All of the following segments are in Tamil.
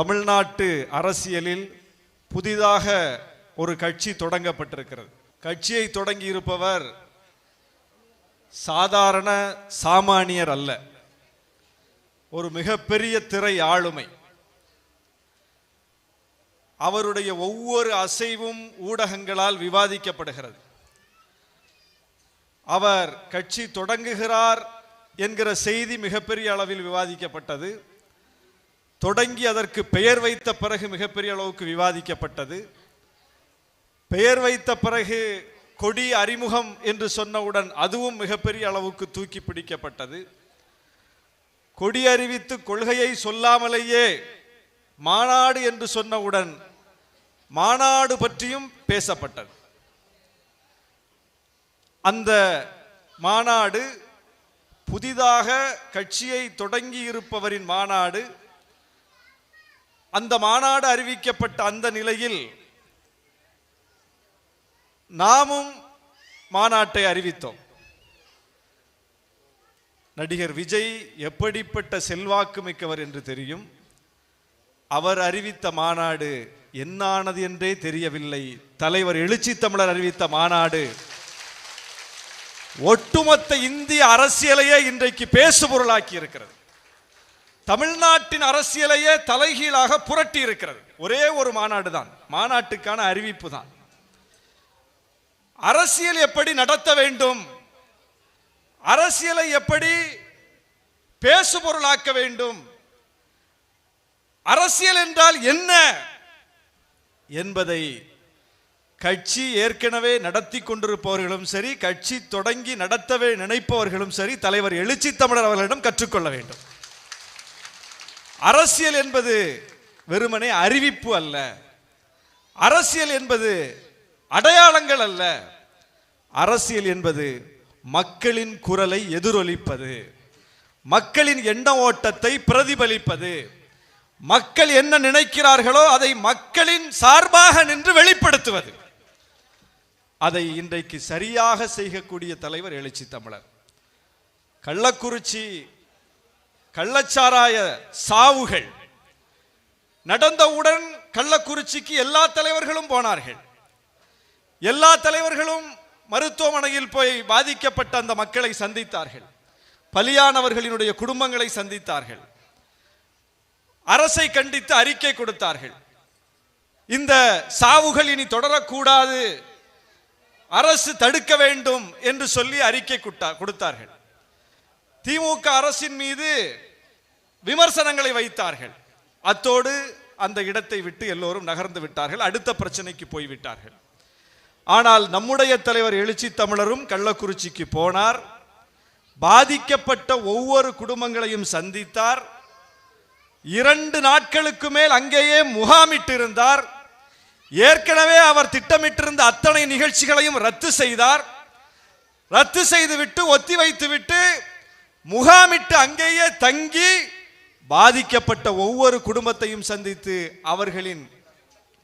தமிழ்நாட்டு அரசியலில் புதிதாக ஒரு கட்சி தொடங்கப்பட்டிருக்கிறது. கட்சியை தொடங்கி இருப்பவர் சாதாரண சாமானியர் அல்ல. ஒரு மிகப்பெரிய திரை ஆளுமை. அவருடைய ஒவ்வொரு அசைவும் ஊடகங்களால் விவாதிக்கப்படுகிறது. அவர் கட்சி தொடங்குகிறார் என்கிற செய்தி மிகப்பெரிய அளவில் விவாதிக்கப்பட்டது. தொடங்கி அதற்கு பெயர் வைத்த பிறகு மிகப்பெரிய அளவுக்கு விவாதிக்கப்பட்டது. பெயர் வைத்த பிறகு கொடி அறிமுகம் என்று சொன்னவுடன் அதுவும் மிகப்பெரிய அளவுக்கு தூக்கி பிடிக்கப்பட்டது. கொடி அறிவித்து கொள்கையை சொல்லாமலேயே மாநாடு என்று சொன்னவுடன் மாநாடு பற்றியும் பேசப்பட்டது. அந்த மாநாடு புதிதாக கட்சியை தொடங்கி இருப்பவரின் மாநாடு அந்த மாநாடு அறிவிக்கப்பட்ட அந்த நிலையில் நாமும் மாநாட்டை அறிவித்தோம். நடிகர் விஜய் எப்படிப்பட்ட செல்வாக்கு மிக்கவர் என்று தெரியும். அவர் அறிவித்த மாநாடு என்னானது என்றே தெரியவில்லை. தலைவர் எழுச்சி தமிழர் அறிவித்த மாநாடு. ஒட்டுமொத்த இந்திய அரசியலையே இன்றைக்கு பேசுபொருளாக்கி இருக்கிறது தமிழ்நாட்டின் அரசியலையே தலைகீழாக புரட்டி இருக்கிறது ஒரே ஒரு மாநாடு தான் மாநாட்டுக்கான அறிவிப்பு தான் அரசியல் எப்படி நடத்த வேண்டும்? அரசியலை எப்படி பேசுபொருளாக்க வேண்டும்? அரசியல் என்றால் என்ன என்பதை கட்சி ஏற்கனவே நடத்தி கொண்டிருப்பவர்களும் சரி கட்சி தொடங்கி நடத்தவே நினைப்பவர்களும் சரி தலைவர் எழுச்சி தமிழர் அவர்களிடம் கற்றுக்கொள்ள வேண்டும். அரசியல் என்பது வெறுமனே அறிவிப்பு அல்ல. அரசியல் என்பது அடையாளங்கள் அல்ல. அரசியல் என்பது மக்களின் குரலை எதிரொலிப்பது. மக்களின் எண்ண ஓட்டத்தை பிரதிபலிப்பது. மக்கள் என்ன நினைக்கிறார்களோ அதை மக்களின் சார்பாக நின்று வெளிப்படுத்துவது. அதை இன்றைக்கு சரியாக செய்யக்கூடிய தலைவர் எழுச்சி தமிழர் கள்ளக்குறிச்சி கள்ளச்சாராய சாவுகள். நடந்தவுடன் கள்ளக்குறிச்சிக்கு எல்லா தலைவர்களும் போனார்கள். எல்லா தலைவர்களும் மருத்துவமனையில் போய் பாதிக்கப்பட்ட அந்த மக்களை சந்தித்தார்கள். பலியானவர்களினுடைய குடும்பங்களை சந்தித்தார்கள். அரசை கண்டித்து அறிக்கை கொடுத்தார்கள். இந்த சாவுகள் இனி தொடரக்கூடாது. அரசு தடுக்க வேண்டும் என்று சொல்லி அறிக்கை குட்டா- கொடுத்தார்கள். திமுக அரசின் மீது விமர்சனங்களை வைத்தார்கள். அத்தோடு அந்த இடத்தை விட்டு எல்லோரும் நகர்ந்து விட்டார்கள். அடுத்த பிரச்சனைக்கு போய்விட்டார்கள். ஆனால் நம்முடைய தலைவர் எழுச்சி தமிழரும் கள்ளக்குறிச்சிக்கு போனார். பாதிக்கப்பட்ட ஒவ்வொரு குடும்பங்களையும் சந்தித்தார். இரண்டு நாட்களுக்கு மேல் அங்கேயே முகாமிட்டிருந்தார். ஏற்கனவே அவர் திட்டமிட்டிருந்த அத்தனை நிகழ்ச்சிகளையும் ரத்து செய்தார். ரத்து செய்துவிட்டு ஒத்தி வைத்துவிட்டு முகாமிட்டு அங்கேயே தங்கி பாதிக்கப்பட்ட ஒவ்வொரு குடும்பத்தையும் சந்தித்து அவர்களின்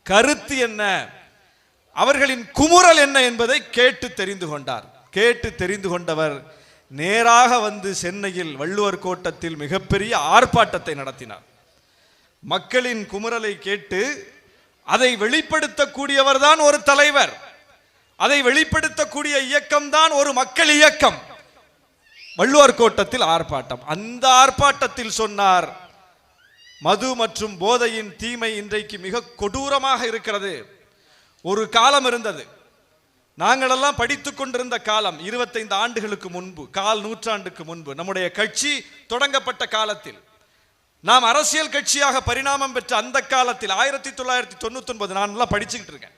கருத்து என்ன? அவர்களின் குமுறல் என்ன என்பதை கேட்டு தெரிந்து கொண்டார். கேட்டு தெரிந்து கொண்டவர் நேராக வந்து சென்னையில் வள்ளுவர் கோட்டத்தில் மிகப்பெரிய ஆர்ப்பாட்டத்தை நடத்தினார். மக்களின் குமுறலை கேட்டு அதை வெளிப்படுத்தக்கூடியவர் தான் ஒரு தலைவர். அதை வெளிப்படுத்தக்கூடிய இயக்கம்தான் ஒரு மக்கள் இயக்கம். வள்ளுவர் கோட்டத்தில் ஆர்ப்பாட்டம். அந்த ஆர்ப்பாட்டத்தில் சொன்னார் மது மற்றும் போதையின் தீமை இன்றைக்கு மிக கொடூரமாக இருக்கிறது. ஒரு காலம் இருந்தது. நாங்களெல்லாம் படித்து கொண்டிருந்த காலம் இருபத்தைந்து ஆண்டுகளுக்கு முன்பு கால் நூற்றாண்டுக்கு முன்பு நம்முடைய கட்சி தொடங்கப்பட்ட காலத்தில். நாம் அரசியல் கட்சியாக பரிணாமம் பெற்ற அந்த காலத்தில் ஆயிரத்தி தொள்ளாயிரத்தி தொண்ணூத்தி ஒன்பது நான் எல்லாம் படிச்சுக்கிட்டு இருக்கேன்.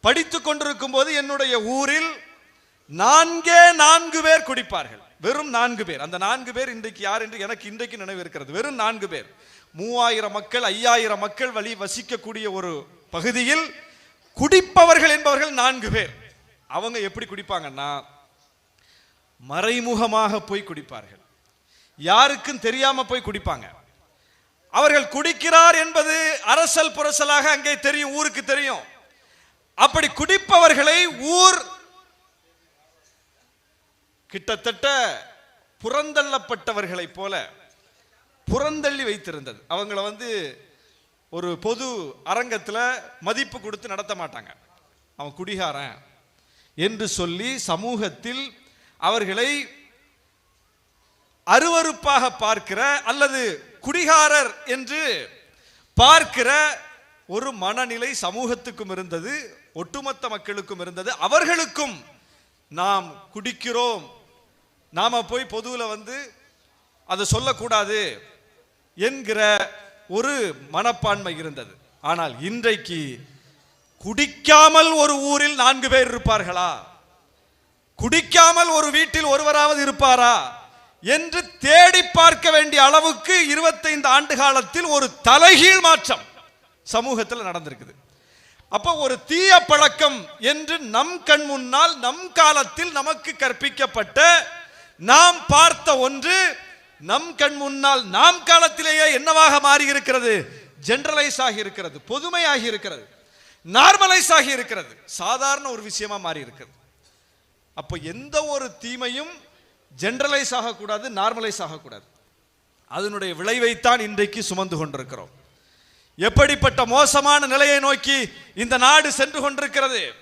படித்து கொண்டிருக்கும் போது என்னுடைய ஊரில் நான்கே நான்கு பேர் குடிப்பார்கள். வெறும் நான்கு பேர். அந்த நான்கு பேர் இன்றைக்கு யார் என்று எனக்கு இன்றைக்கு நினைவு இருக்கிறது. வெறும் நான்கு பேர். மூவாயிரம் மக்கள் ஐயாயிரம் மக்கள் வழி வசிக்கக்கூடிய ஒரு பகுதியில் குடிப்பவர்கள் என்பவர்கள் நான்கு பேர். அவங்க எப்படி குடிப்பாங்கன்னா மறைமுகமாக போய் குடிப்பார்கள். யாருக்கும் தெரியாம போய் குடிப்பாங்க. அவர்கள் குடிக்கிறார் என்பது அரசல் புரசலாக அங்கே தெரியும் ஊருக்கு தெரியும். அப்படி குடிப்பவர்களை ஊர் கிட்டத்தட்ட புறந்தள்ளப்பட்டவர்களைப் போல புறந்தள்ளி வைத்திருந்தது. அவங்கள வந்து ஒரு பொது அரங்கத்தில் மதிப்பு கொடுத்து நடத்த மாட்டாங்க. அவன் குடிகாரன் என்று சொல்லி சமூகத்தில் அவர்களை அருவருப்பாக பார்க்கிற அல்லது குடிகாரர் என்று பார்க்கிற ஒரு மனநிலை சமூகத்துக்கும் இருந்தது ஒட்டுமொத்த மக்களுக்கும் இருந்தது. அவர்களுக்கும் நாம் குடிக்கிறோம். நாம் போய் பொதுவில் வந்து அதை சொல்லக்கூடாது என்கிற ஒரு மனப்பான்மை இருந்தது. ஆனால் இன்றைக்கு குடிக்காமல் ஒரு ஊரில் நான்கு பேர் இருப்பார்களா? குடிக்காமல் ஒரு வீட்டில் ஒருவராவது இருப்பாரா? என்று தேடி பார்க்க வேண்டிய அளவுக்கு இருபத்தைந்து ஆண்டு காலத்தில் ஒரு தலைகீழ் மாற்றம் சமூகத்தில் நடந்திருக்குது. அப்போ ஒரு தீய பழக்கம் என்று நம் கண் முன்னால் நம் காலத்தில் நமக்கு கற்பிக்கப்பட்ட நாம் பார்த்த ஒன்று நம் கண் முன்னால் நாம் காலத்திலேயே என்னவாக மாறி இருக்கிறது ஜெனரலைஸ் ஆகி இருக்கிறது பொதுமையாகி இருக்கிறது நார்மலைஸ் ஆகி இருக்கிறது சாதாரண ஒரு விஷயமா மாறி இருக்கிறது அப்போ எந்த ஒரு தீமையும் ஜென்ரலைஸ் ஆகக்கூடாது நார்மலைஸ் ஆகக்கூடாது. அதனுடைய விளைவைத்தான் இன்றைக்கு சுமந்து கொண்டிருக்கிறோம். எப்படிப்பட்ட மோசமான நிலையை நோக்கி இந்த நாடு சென்று கொண்டிருக்கிறது?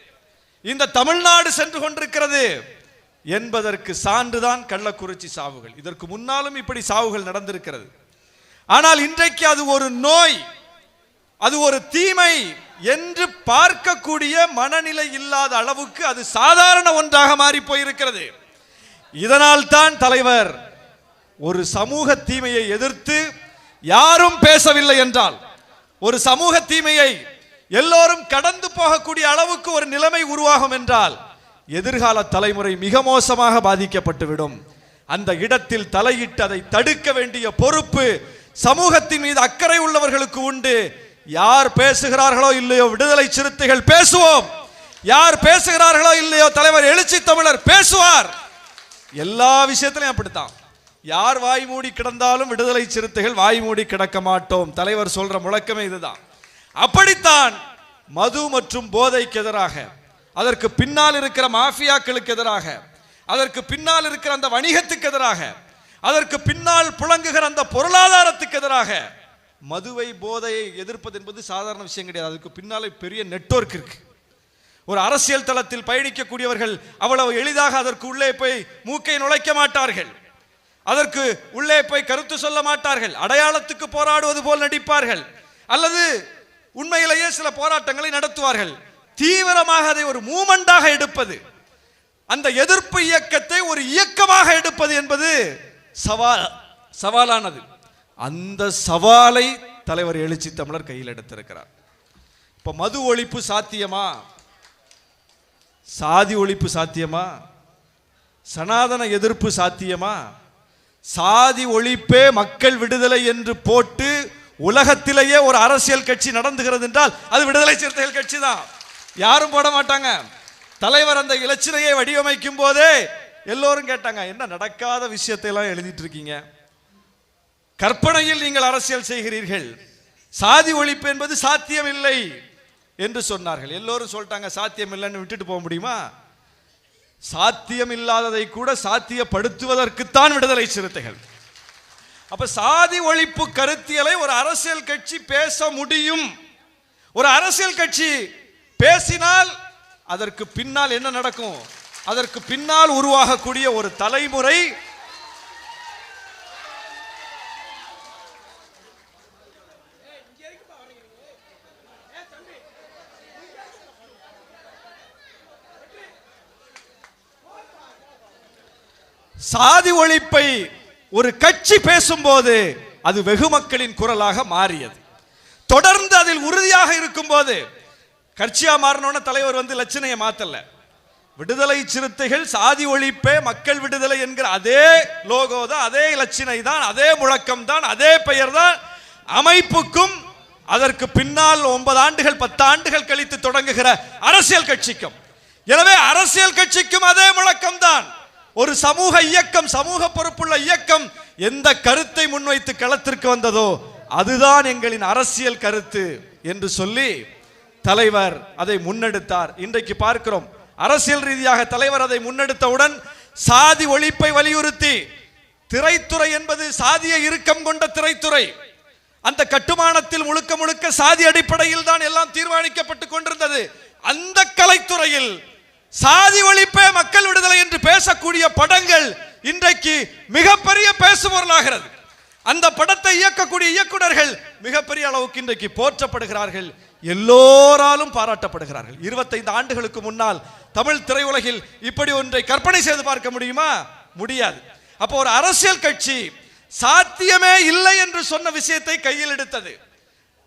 இந்த தமிழ்நாடு சென்று கொண்டிருக்கிறது? என்பதற்கு சான்றுதான் கள்ளக்குறிச்சி சாவுகள். இதற்கு முன்னாலும் இப்படி சாவுகள் நடந்திருக்கிறது. ஆனால் இன்றைக்கு அது ஒரு நோய் அது ஒரு தீமை என்று பார்க்கக்கூடிய மனநிலை இல்லாத அளவுக்கு அது சாதாரண ஒன்றாக மாறி போயிருக்கிறது. இதனால் தான் தலைவர் ஒரு சமூக தீமையை எதிர்த்து யாரும் பேசவில்லை என்றால் ஒரு சமூக தீமையை எல்லோரும் கடந்து போகக்கூடிய அளவுக்கு ஒரு நிலைமை உருவாகும் என்றால் எதிர்கால தலைமுறை மிக மோசமாக பாதிக்கப்பட்டுவிடும். அந்த இடத்தில் தலையிட்டு அதை தடுக்க வேண்டிய பொறுப்பு சமூகத்தின் மீது அக்கறை உள்ளவர்களுக்கு உண்டு. யார் பேசுகிறார்களோ இல்லையோ விடுதலை சிறுத்தைகள் பேசுவோம். யார் பேசுகிறார்களோ இல்லையோ தலைவர் எழுச்சி தமிழர் பேசுவார். எல்லா விஷயத்திலையும் அப்படித்தான். யார் வாய் மூடி கிடந்தாலும் விடுதலை சிறுத்தைகள் வாய் மூடி கிடக்க மாட்டோம். தலைவர் சொல்ற முழக்கமே இதுதான். அப்படித்தான் மது மற்றும் போதைக்கு எதிராக அதற்கு பின்னால் இருக்கிற மாஃபியாக்களுக்கு எதிராக அதற்கு பின்னால் இருக்கிற அந்த வணிகத்துக்கு எதிராக அதற்கு பின்னால் புழங்குகிற அந்த பொருளாதாரத்துக்கு எதிராக மதுவை போதையை எதிர்ப்பது என்பது சாதாரண விஷயம் கிடையாது. அதுக்கு பின்னாலே பெரிய நெட்வொர்க் இருக்கு. ஒரு அரசியல் தளத்தில் பயணிக்கக்கூடியவர்கள் அவ்வளவு எளிதாக அதற்கு உள்ளே போய் மூக்கை நுழைக்க மாட்டார்கள். அதற்கு உள்ளே போய் கருத்து சொல்ல மாட்டார்கள். அடையாளத்துக்கு போராடுவது போல் நடிப்பார்கள். அல்லது உண்மையிலேயே சில போராட்டங்களை நடத்துவார்கள். தீவிரமாக அதை ஒரு மூமெண்டாக எடுப்பது அந்த எதிர்ப்பு இயக்கத்தை ஒரு இயக்கமாக எடுப்பது என்பது சவால் சவாலானது. அந்த சவாலை தலைவர் எழுச்சி தமிழர் கையில் எடுத்திருக்கிறார். இப்ப மது ஒழிப்பு சாத்தியமா? சாதி ஒழிப்பு சாத்தியமா? சனாதன எதிர்ப்பு சாத்தியமா? சாதி ஒழிப்பே மக்கள் விடுதலை என்று போட்டு உலகத்திலேயே ஒரு அரசியல் கட்சி நடந்துகிறது என்றால் அது விடுதலை சிறுத்தைகள் கட்சி தான். யாரும் போட மாட்டாங்க. தலைவர் அந்த இலச்சினையை வடிவமைக்கும் போதே எல்லோரும் கேட்டாங்க என்ன நடக்காத விஷயத்தை எல்லாம் எழுதிட்டு இருக்கீங்க கற்பனையில் நீங்கள் அரசியல் செய்கிறீர்கள். சாதி ஒழிப்பு என்பது சாத்தியமில்லை. என்று சொன்னார்கள். எல்லோரும் சொல்லிட்டாங்க சாத்தியம் இல்லைன்னு விட்டுட்டு போக முடியுமா? சாத்தியம் இல்லாததை கூட சாத்தியப்படுத்துவதற்குத்தான் விடுதலை சிறுத்தைகள். அப்ப சாதி ஒழிப்பு கருத்தியலை ஒரு அரசியல் கட்சி பேச முடியும். ஒரு அரசியல் கட்சி பேசினால் அதற்கு பின்னால் என்ன நடக்கும்? அதற்கு பின்னால் உருவாகக்கூடிய ஒரு தலைமுறை சாதி ஒழிப்பை ஒரு கட்சி பேசும்போது அது வெகு மக்களின் குரலாக மாறியது. தொடர்ந்து அதில் உறுதியாக இருக்கும்போது கட்சியா மாறினோட தலைவர் வந்து லட்சணையை மாத்தல. விடுதலை சிறுத்தைகள் சாதி ஒழிப்பே மக்கள் விடுதலை என்கிற அதே லோகோ தான் அதே லட்சணை தான் அதே முழக்கம் தான் அதே பெயர் தான் அமைப்புக்கும் அதற்கு பின்னால் ஒன்பது ஆண்டுகள் பத்து ஆண்டுகள் கழித்து தொடங்குகிற அரசியல் கட்சிக்கும். எனவே அரசியல் கட்சிக்கும் அதே முழக்கம் தான். ஒரு சமூக இயக்கம் சமூக பொறுப்புள்ள இயக்கம் எந்த கருத்தை முன்வைத்து களத்திற்கு வந்ததோ அதுதான் எங்களின் அரசியல் கருத்து என்று சொல்லி தலைவர் அதை முன்னெடுத்தார். இன்றைக்கு பார்க்கிறோம் அரசியல் ரீதியாக தலைவர் அதை முன்னெடுத்தவுடன் சாதி ஒழிப்பை வலியுறுத்தி திரைத்துறை என்பது சாதிய இறுக்கம் கொண்ட திரைத்துறை. அந்த கட்டுமானத்தில் முழுக்க முழுக்க சாதி அடிப்படையில் தான் எல்லாம் தீர்மானிக்கப்பட்டு கொண்டிருந்தது. அந்த கலைத்துறையில் சாதி ஒழிப்பே மக்கள் விடுதலை என்று பேசக்கூடிய படங்கள் இன்றைக்கு மிகப்பெரிய பேசுபொருளாகிறது. அந்த படத்தை இயக்கக்கூடிய இயக்குனர்கள் மிகப்பெரிய அளவுக்கு இன்றைக்கு போற்றப்படுகிறார்கள். எல்லோராலும் பாராட்டப்படுகிறார்கள். இருபத்தைந்து ஆண்டுகளுக்கு முன்னால் தமிழ் திரையுலகில் இப்படி ஒன்றை கற்பனை செய்து பார்க்க முடியுமா? முடியாது. அப்போ ஒரு அரசியல் கட்சி சாத்தியமே இல்லை என்று சொன்ன விஷயத்தை கையில் எடுத்தது.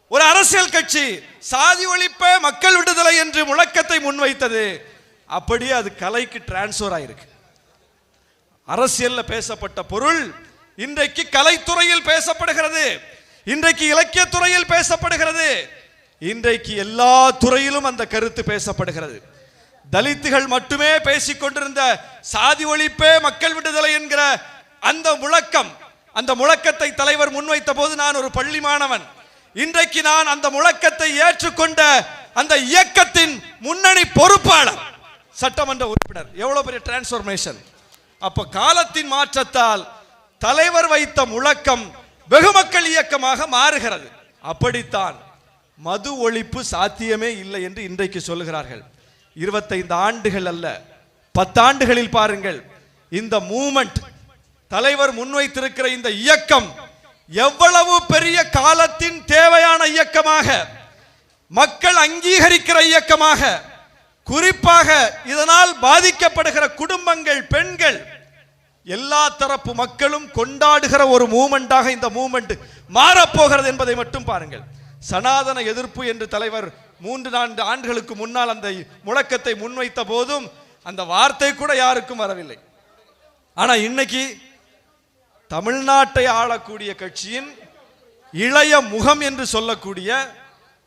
ஒரு அரசியல் கட்சி சாதி ஒழிப்ப மக்கள் விடுதலை என்று முழக்கத்தை முன்வைத்தது. அப்படியே அது கலைக்கு டிரான்ஸ்ஃபர் ஆயிருக்கு. அரசியல்ல பேசப்பட்ட பொருள் இன்றைக்கு கலைத்துறையில் பேசப்படுகிறது. இன்றைக்கு இலக்கியத்துறையில் பேசப்படுகிறது. இன்றைக்கு எல்லா துறையிலும் அந்த கருத்து பேசப்படுகிறது. தலித்துகள் மட்டுமே பேசிக்கொண்டிருந்த சாதி ஒழிப்பே மக்கள் விடுதலை என்கிற அந்த முழக்கம் அந்த முழக்கத்தை தலைவர் முன்வைத்த போது நான் ஒரு பள்ளி மாணவன். இன்றைக்கு நான் அந்த முழக்கத்தை ஏற்றுக்கொண்ட அந்த இயக்கத்தின் முன்னணி பொறுப்பாளர் சட்டமன்ற உறுப்பினர். எவ்வளவு பெரிய டிரான்ஸ்ஃபர்மேஷன் அப்ப காலத்தின் மாற்றத்தால் தலைவர் வைத்த முழக்கம் வெகுமக்கள் இயக்கமாக மாறுகிறது. அப்படித்தான் மது ஒழிப்பு சாத்தியமே இல்லை என்று இன்றைக்கு சொல்லுகிறார்கள். இருபத்தைந்து ஆண்டுகள் அல்ல பத்தாண்டுகளில் பாருங்கள் இந்த மூமெண்ட் தலைவர் முன்வைத்திருக்கிற இந்த இயக்கம் எவ்வளவு பெரிய காலத்தின் தேவையான இயக்கமாக மக்கள் அங்கீகரிக்கிற இயக்கமாக குறிப்பாக இதனால் பாதிக்கப்படுகிற குடும்பங்கள் பெண்கள் எல்லா தரப்பு மக்களும் கொண்டாடுகிற ஒரு மூமெண்டாக இந்த மூமெண்ட் மாறப்போகிறது என்பதை மட்டும் பாருங்கள். சனாதன எதிர்ப்பு என்று தலைவர் மூன்று நான்கு ஆண்டுகளுக்கு முன்னால் அந்த முழக்கத்தை முன்வைத்த போதும் அந்த வார்த்தை கூட யாருக்கும் வரவில்லை. ஆனா இன்னைக்கு தமிழ்நாட்டை ஆளக்கூடிய கட்சியின் இளைய முகம் என்று சொல்லக்கூடிய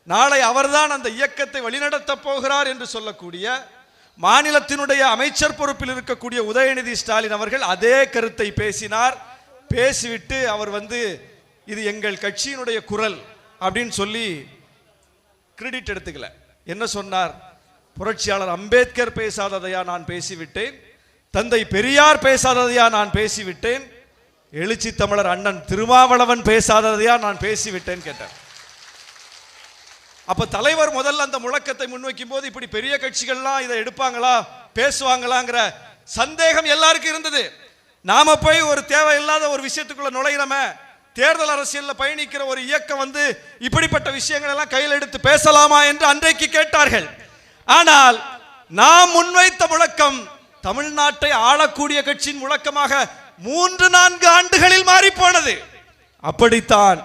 நாளை அவர்தான் அந்த இயக்கத்தை வழிநடத்தப் போகிறார் என்று சொல்லக்கூடிய மாநிலத்தினுடைய அமைச்சர் பொறுப்பில் இருக்கக்கூடிய உதயநிதி ஸ்டாலின் அவர்கள் அதே கருத்தை பேசினார். பேசிவிட்டு அவர் வந்து இது எங்கள் கட்சியினுடைய குரல். அப்படின்னு சொல்லி கிரெடிட் எடுத்துக்கல. என்ன சொன்னார்? புரட்சியாளர் அம்பேத்கர் பேசாததையா நான் பேசிவிட்டேன். தந்தை பெரியார் பேசாததையா நான் பேசிவிட்டேன். எழுச்சி தமிழர் அண்ணன் திருமாவளவன் பேசாததையா நான் பேசிவிட்டேன் கேட்டார். அப்ப தலைவர் முதல்ல அந்த முழக்கத்தை முன்வைக்கும் போது இப்படி பெரிய கட்சிகள்லாம் இதை எடுப்பாங்களா பேசுவாங்களாங்கிற சந்தேகம் எல்லாருக்கும் இருந்தது. நாம போய் ஒரு தேவையில்லாத ஒரு விஷயத்துக்குள்ள நுழையிறமே தேர்தல் அரசியல்ல பயணிக்கிற ஒரு இயக்கம் வந்து இப்படிப்பட்ட விஷயங்கள் எல்லாம் கையில் எடுத்து பேசலாமா என்று அன்றைக்கு கேட்டார்கள். ஆனால் நாம் முன்வைத்த முழக்கம் தமிழ்நாட்டை ஆளக்கூடிய கட்சியின் முழக்கமாக மூன்று நான்கு ஆண்டுகளில் மாறி போனது அப்படித்தான்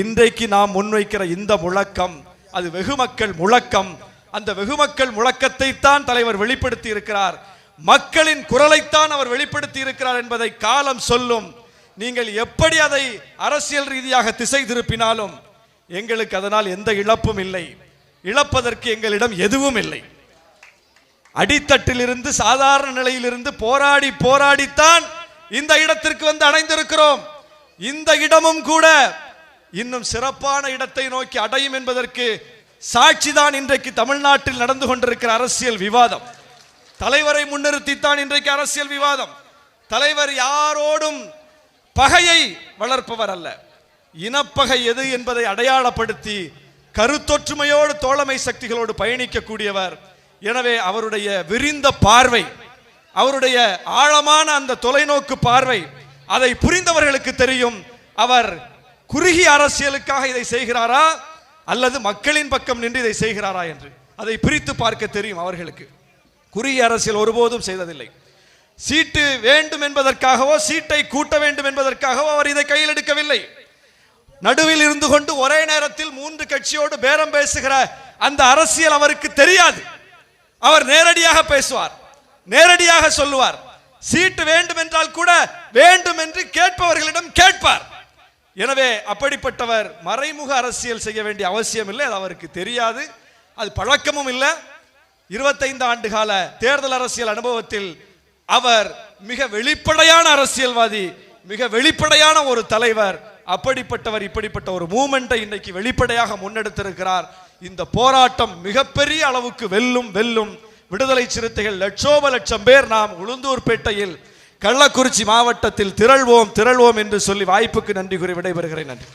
இன்றைக்கு நாம் முன்வைக்கிற இந்த முழக்கம் அது வெகுமக்கள் முழக்கம். அந்த வெகுமக்கள் முழக்கத்தை தான் தலைவர் வெளிப்படுத்தி இருக்கிறார் மக்களின் குரலைத்தான் அவர் வெளிப்படுத்தி இருக்கிறார் என்பதை காலம் சொல்லும். நீங்கள் எப்படி அதை அரசியல் ரீதியாக திசை திருப்பினாலும் எங்களுக்கு அதனால் எந்த இழப்பும் இல்லை. இழப்பதற்கு எங்களிடம் எதுவும் இல்லை. அடித்தட்டிலிருந்து சாதாரண நிலையிலிருந்து போராடி போராடித்தான் இந்த இடத்திற்கு வந்து அடைந்திருக்கிறோம் இந்த இடமும் கூட இன்னும் சிறப்பான இடத்தை நோக்கி அடையும் என்பதற்கு சாட்சிதான் இன்றைக்கு தமிழ்நாட்டில் நடந்து கொண்டிருக்கிற அரசியல் விவாதம். தலைவரை முன்னிறுத்தித்தான் இன்றைக்கு அரசியல் விவாதம். தலைவர் யாரோடும் பகையை வளர்ப்பவர் அல்ல. இனப்பகை எது என்பதை அடையாளப்படுத்தி கருத்தொற்றுமையோடு தோழமை சக்திகளோடு பயணிக்கக்கூடியவர். எனவே அவருடைய விரிந்த பார்வை அவருடைய ஆழமான அந்த தொலைநோக்கு பார்வை அதை புரிந்தவர்களுக்கு தெரியும். அவர் குறுகிய அரசியலுக்காக இதை செய்கிறாரா? அல்லது மக்களின் பக்கம் நின்று இதை செய்கிறாரா என்று. அதை பிரித்து பார்க்க தெரியும் அவர்களுக்கு. குறுகிய அரசியல் ஒருபோதும் செய்ததில்லை. சீட்டு வேண்டும் என்பதற்காகவோ சீட்டை கூட்ட வேண்டும் என்பதற்காகவோ அவர் இதை கையில் எடுக்கவில்லை. நடுவில் இருந்து கொண்டு ஒரே நேரத்தில் மூன்று கட்சியோடு பேரம் பேசுகிற அந்த அரசியல் அவருக்கு தெரியாது. அவர் நேரடியாக பேசுவார் நேரடியாக சொல்லுவார். சீட்டு வேண்டும் என்றால் கூட வேண்டும் என்று கேட்பவர்களிடம் கேட்பார். எனவே அப்படிப்பட்டவர் மறைமுக அரசியல் செய்ய வேண்டிய அவசியம் இல்லை அது அவருக்கு தெரியாது. அது பழக்கமும் இல்லை. இருபத்தைந்து ஆண்டு கால தேர்தல் அரசியல் அனுபவத்தில் அவர் மிக வெளிப்படையான அரசியல்வாதி மிக வெளிப்படையான ஒரு தலைவர் அப்படிப்பட்டவர் இப்படிப்பட்ட ஒரு மூமெண்ட்டை இன்னைக்கு வெளிப்படையாக முன்னெடுத்திருக்கிறார். இந்த போராட்டம் மிகப்பெரிய அளவுக்கு வெல்லும் வெல்லும் விடுதலை சிறுத்தைகள் லட்சோப லட்சம் பேர் நாம் உளுந்தூர்பேட்டையில் கள்ளக்குறிச்சி மாவட்டத்தில் திரள்வோம் திரள்வோம் என்று சொல்லி வாய்ப்புக்கு நன்றி கூறி விடைபெறுகிறேன். நன்றி.